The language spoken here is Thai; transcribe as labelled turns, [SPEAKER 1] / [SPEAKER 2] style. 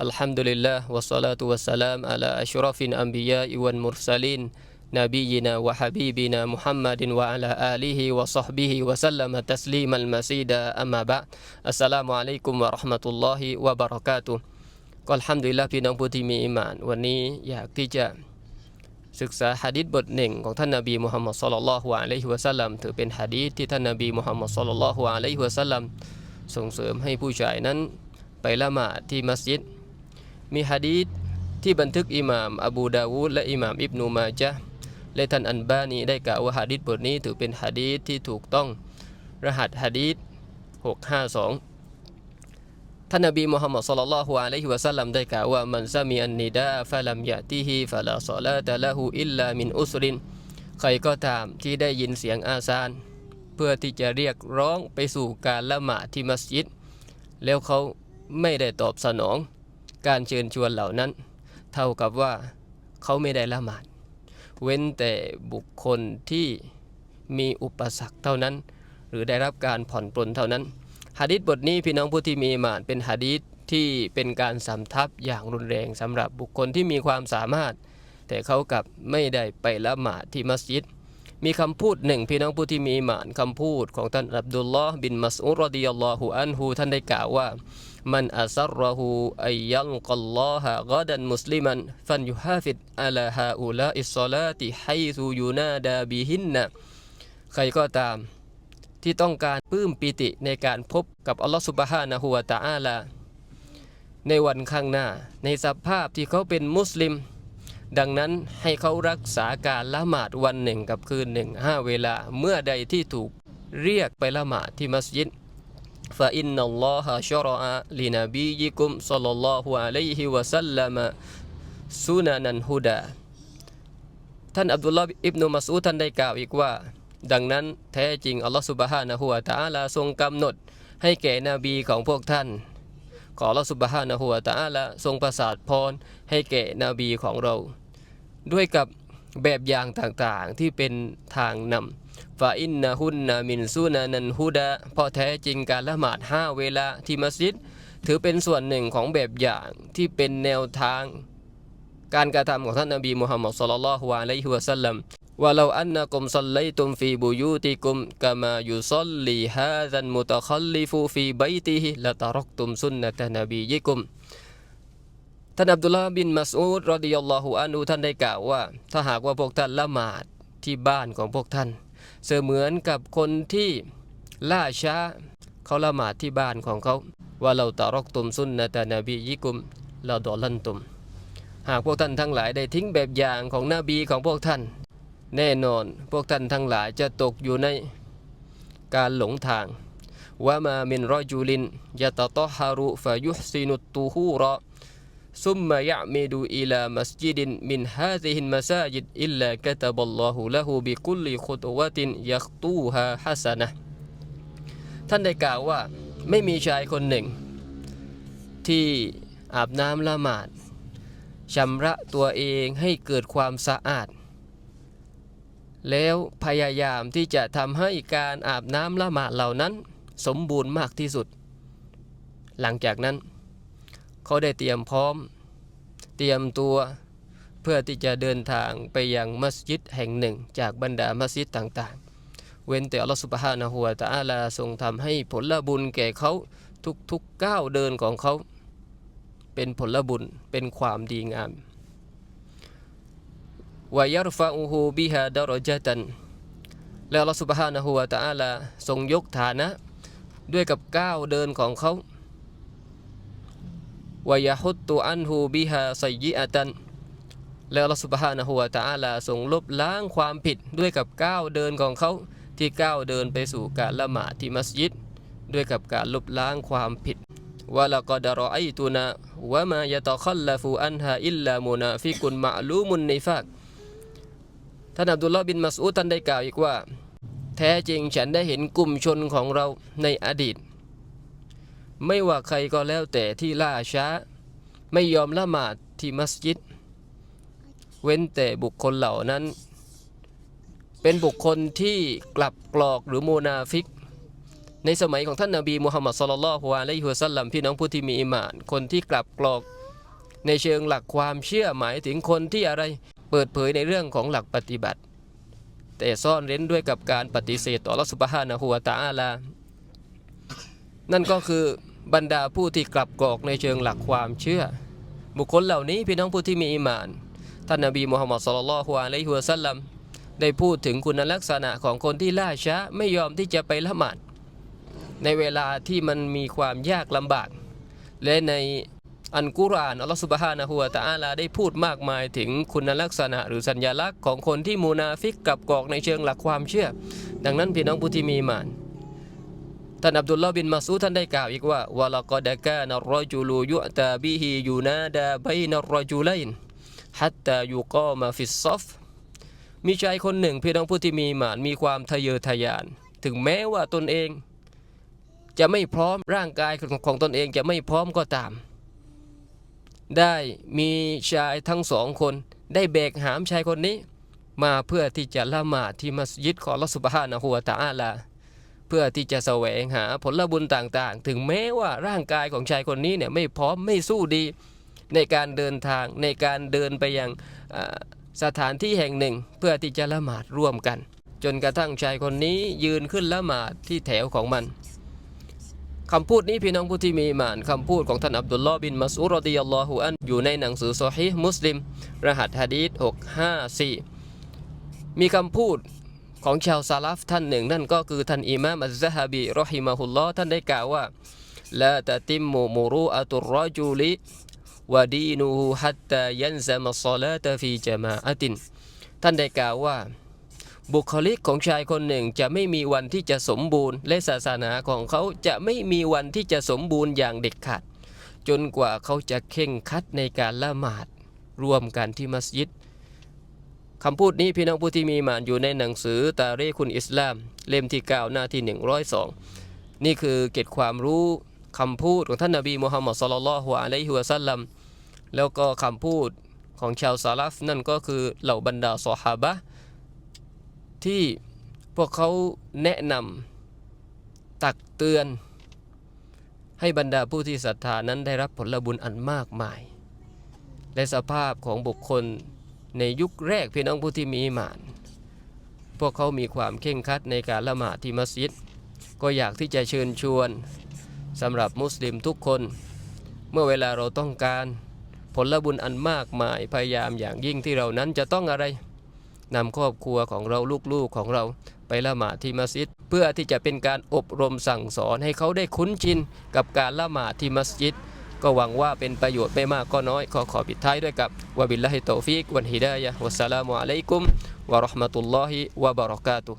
[SPEAKER 1] الحمد لله والصلاة والسلام على أشرف الأنبياء والمرسلين نبينا وحبيبنا محمد وعلى آله وصحبه وسلم تسليما مزيدا أما بعد السلام عليكم ورحمة الله وبركاتهก็อัลฮัมดุลิลละพี่น้องผู้ที่มีอิมาน วันนี้อยากที่จะศึกษาหะดีษบทหนึ่งของท่านนบีมุฮัมมัดศ็อลลัลลอฮุอะลัยฮิวะสัลลัมถือเป็นหะดีษที่ท่านนบีมุฮัมมัดศ็อลลัลลอฮุอะลัยฮิวะสัลลัมส่งเสริมให้ผู้ชายนั้นไปละหมาดที่มัสยิด มีหะดีษที่บันทึกอิหม่ามอบูดาวูดและอิหม่ามอิบนูมาจะและท่านอันบานีได้กล่าวว่าหะดีษบทนี้ถือเป็นหะดีษที่ถูกต้องรหัสหะดีษ652 ท่านนบีมุฮัมมัดศ็อลลัลลอฮุอะลัยฮิวะสัลลัมได้กล่าวว่ามันซามีอันนิดาฟะลัมยะติฮิฟะลาศอลาตะละฮูอิลลามินอุสริน ใครก็ตามที่ได้ยินเสียงอาซาน เพื่อที่จะเรียกร้องไปสู่การละหมาดที่มัสยิด แล้วเขาไม่ได้ตอบสนอง การเชิญชวนเหล่านั้น เท่ากับว่าเขาไม่ได้ละหมาด เว้นแต่บุคคลที่มีอุปสรรคเท่านั้น หรือได้รับการผ่อนปลนเท่านั้นหะดีษบทนี้พี่น้องผู้ที่มีหมานเป็นหะดีษที่เป็นการสำทับอย่างรุนแรงสำหรับบุคคลที่มีความสามารถ แต่เขากลับไม่ได้ไปละหมาดที่มัสยิด มีคำพูดหนึ่งพี่น้องผู้ที่มีหมานคำพูดของท่านอับดุลลอฮ์บินมัสอุรดิยัลลอฮุอันฮูท่านได้กล่าวว่า มันอัสรหูอัยยัลกัลลอฮะกอดันมุสลิมันฟันยุฮาฟิดอัลาฮาอุลาอิสลาติไฮซูยูนาดาบิฮินนะใครก็ตาม ที่ต้องการปลื้มปิติในการพบกับอัลลอฮฺสุบฮานะฮูวะตะอาลาในวันข้างหน้า ในสภาพที่เขาเป็นมุสลิม ดังนั้นให้เขารักษาการละหมาดวันหนึ่งกับคืนหนึ่งห้าเวลาเมื่อใดที่ถูกเรียกไปละหมาดที่มัสยิด فإن الله شرع لنبيكم صلى الله عليه وسلم سننا هدى ท่านอับดุลลอฮ์อิบนุมัสอูดท่านได้กล่าวอีกว่า ดังนั้นแท้จริงอัลลอฮฺสุบฮานะฮูวะตะอาลาทรงกำหนดให้แก่นบีของพวกท่าน ขออัลลอฮฺสุบฮานะฮูวะตะอาลาทรงประสาทพรให้แก่นบีของเรา ด้วยกับ แบบอย่างต่างๆที่เป็นทางนำฟาอินนะฮุนนามินซูนานันฮุดะเพราะแท้จริงการละหมาดห้าเวลาที่มัสยิด ถือเป็นส่วนหนึ่งของแบบอย่างที่เป็นแนวทาง การกระทำของท่านนบีมุฮัมมัดศ็อลลัลฮุอะลัยฮิวะสัลลัมว่าเราอันนะกุมซัลลัยตุมฟีบุยูติกุมกามายุซัลลีฮาซันมุตะคัลลิฟูฟีบัยติฮิละตะรักตุมซุนนะตะนบียิกุม ท่านอับดุลลาบินมัสอูดรอดิยัลลอฮุอันฮูท่านได้กล่าวว่า ถ้าหากว่าพวกท่านละหมาดที่บ้านของพวกท่าน เสมือนกับคนที่ล่าช้าเขาละหมาดที่บ้านของเขา ว่าเราตะรอกตุมซุนนะตะนบียิกุมเราดอลันตุม หากพวกท่านทั้งหลายได้ทิ้งแบบอย่างของนบีของพวกท่าน แน่นอนพวกท่านทั้งหลายจะตกอยู่ในการหลงทางว่ามามินรอจูลินยะตะตอฮารุฟายุซีนุตูฮูระ ซุมมายะเมดูอิลามัสยิดินมินฮาซิฮินมัสยิดอิลลากะตะบัลลอฮุละฮูบิกุลิคุตวะตินยักตูฮาฮัสนะท่านได้กล่าวว่าไม่มีชายคนหนึ่ง ที่อาบน้ำละหมาดชำระตัวเองให้เกิดความสะอาด แล้วพยายามที่จะทำให้การอาบน้ำละหมาดเหล่านั้น สมบูรณ์มากที่สุด หลังจากนั้น เขาได้เตรียมพร้อม เตรียมตัวเพื่อที่จะเดินทางไปยังมัสยิดแห่งหนึ่ง จากบรรดามัสยิดต่างๆ เว้นแต่อัลลอฮฺสุบฮานะฮูวะตะอาลาทรงทำให้ผลบุญแก่เขาทุกๆก้าวเดินของเขา เป็นผลบุญเป็นความดีงามวายรฟะอูฮูบิฮาดารจตันแล้วอัลลอฮฺสุบฮานะฮูวะตะอาลาทรงยกฐานะ ด้วยกับก้าวเดินของเขา วายฮุตตุอันฮูบิฮาไซยิอาตันแล้วอัลสุบฮานะฮูวตะอาลาทรงลบล้างความผิดด้วยกับก้าวเดินของเขาที่ก้าวเดินไปสู่การละหมาดที่มัสยิด ด้วยกับการลบล้างความผิดวะละกอดรอไอตุนาวะมายะตะคัลลฟูอันฮาอิลลามุนาฟิกุนมะลูมุนในฟากท่านอับดุลลอฮ์บินมัสอูดท่านได้กล่าวอีกว่า แท้จริงฉันได้เห็นกลุ่มชนของเราในอดีต ไม่ว่าใครก็แล้วแต่ที่ล่าช้า ไม่ยอมละหมาดที่มัสยิด เว้นแต่บุคคลเหล่านั้น เป็นบุคคลที่กลับกรอกหรือโมนาฟิก ในสมัยของท่านนาบีมุฮัมมัดสุลลัลฮุอะลัยฮิวะสัลลัมพี่น้องผู้ที่มีอิมาน คนที่กลับกรอกในเชิงหลักความเชื่อหมายถึงคนที่อะไรเปิดเผยในเรื่องของหลักปฏิบัติ แต่ซ่อนเร้นด้วยกับการปฏิเสธต่อรัสุบฮานะฮัวตะอาลา นั่นก็คือ บรรดาผู้ที่กลับกอกในเชิงหลักความเชื่อ บุคคลเหล่านี้พี่น้องผู้ที่มีอิมาน ท่านนบีมุฮัมมัดสุลลัลฮุอะลัยฮิวะสัลลัมได้พูดถึงคุณลักษณะของคนที่ล่าช้าไม่ยอมที่จะไปละหมาด ในเวลาที่มันมีความยากลำบาก และในอันกุรานอัลลอฮฺสุบฮานะฮูวะตะอาลาได้พูดมากมายถึงคุณลักษณะหรือสัญลักษณ์ของคนที่มูนาฟิกกับกอกในเชิงหลักความเชื่อ ดังนั้นพี่น้องผู้ที่มีมาน ท่านอับดุลลอฮ์บินมาซูท่านได้กล่าวอีกว่าวะละกอดะกานัรจุลูยุตาบิฮิยูนาดาบัยนัรรจุลัยนฮัตตายุกอมาฟิสซอฟมีชายคนหนึ่งพี่น้องผู้ที่มีอิมานมีความทะเยอทะยาน ถึงแม้ว่าตนเอง จะไม่พร้อมร่างกายของของตนเองจะไม่พร้อมก็ตาม ได้มีชายทั้งสองคน ได้แบกหามชายคนนี้ มาเพื่อที่จะละหมาดที่มัสยิดของอัลอสุบฮานะฮูวตะอาลา เพื่อที่จะแสวงหาผลบุญต่างๆ ถึงแม้ว่าร่างกายของชายคนนี้เนี่ยไม่พร้อมไม่สู้ดี ในการเดินทางในการเดินไปยังสถานที่แห่งหนึ่ง เพื่อที่จะละหมาดร่วมกัน จนกระทั่งชายคนนี้ยืนขึ้นละหมาดที่แถวของมันคำพูดนี้พี่น้องผู้ที่มีหมานคำพูดของท่านอับดุลลอฮ์บินมัสอุรดิยัลลอฮุอันอยู่ในหนังสือซอฮีมุสลิม รหัสฮะดีษ654 มีคำพูด ของชาวซาลาฟท่านหนึ่ง นั่นก็คือท่านอิมามอัซซะฮะบีรอฮิมะฮุลลอฮ์ท่านได้กล่าวว่าลาตะติมมุมรุอะตุรจุลิวะดีนูฮูฮัตตายันซะมัสศอลาตฟีจมาอะติน ท่านได้กล่าวว่า บุคลิกของชายคนหนึ่งจะไม่มีวันที่จะสมบูรณ์ และศาสนาของเขาจะไม่มีวันที่จะสมบูรณ์อย่างเด็ดขาดจนกว่าเขาจะเข่งคัดในการละหมาด ร่วมกันที่มัสยิด คำพูดนี้พี่น้องผู้ที่มีมานอยู่ในหนังสือตาเรคุนอิสลาม เล่มที่ 9 หน้าที่ 102 นี่คือเก็ดความรู้คำพูดของท่านนบีมุฮัมมัดสุลลัลฮุอะลัยฮิวะสัลลัมแล้วก็คำพูดของชาวซาลฟนั่นก็คือเหล่าบรรดาซอฮาบะที่พวกเขาแนะนำตักเตือน ให้บรรดาผู้ที่ศรัทธานั้นได้รับผลบุญอันมากมาย และสภาพของบุคคล ในยุคแรกพี่น้องผู้ที่มีอิหมาน พวกเขามีความเข่งคัดในการละหมาดที่มัสยิด ก็อยากที่จะเชิญชวนสำหรับมุสลิมทุกคน เมื่อเวลาเราต้องการผลบุญอันมากมายพยายามอย่างยิ่งที่เรานั้นจะต้องอะไรนำครอบครัวของเราลูกๆของเราไปละหมาดที่มัสยิด เพื่อที่จะเป็นการอบรมสั่งสอนให้เขาได้คุ้นชินกับการละหมาดที่มัสยิด ก็หวังว่าเป็นประโยชน์ไม่มากก็น้อย ขอขอปิดท้ายด้วยกับวะบิลลาฮิตตอฟิกวันฮิดายะฮ์วัสสลามุอะลัยกุมวะเราะห์มะตุลลอฮิวะบะเราะกาตุ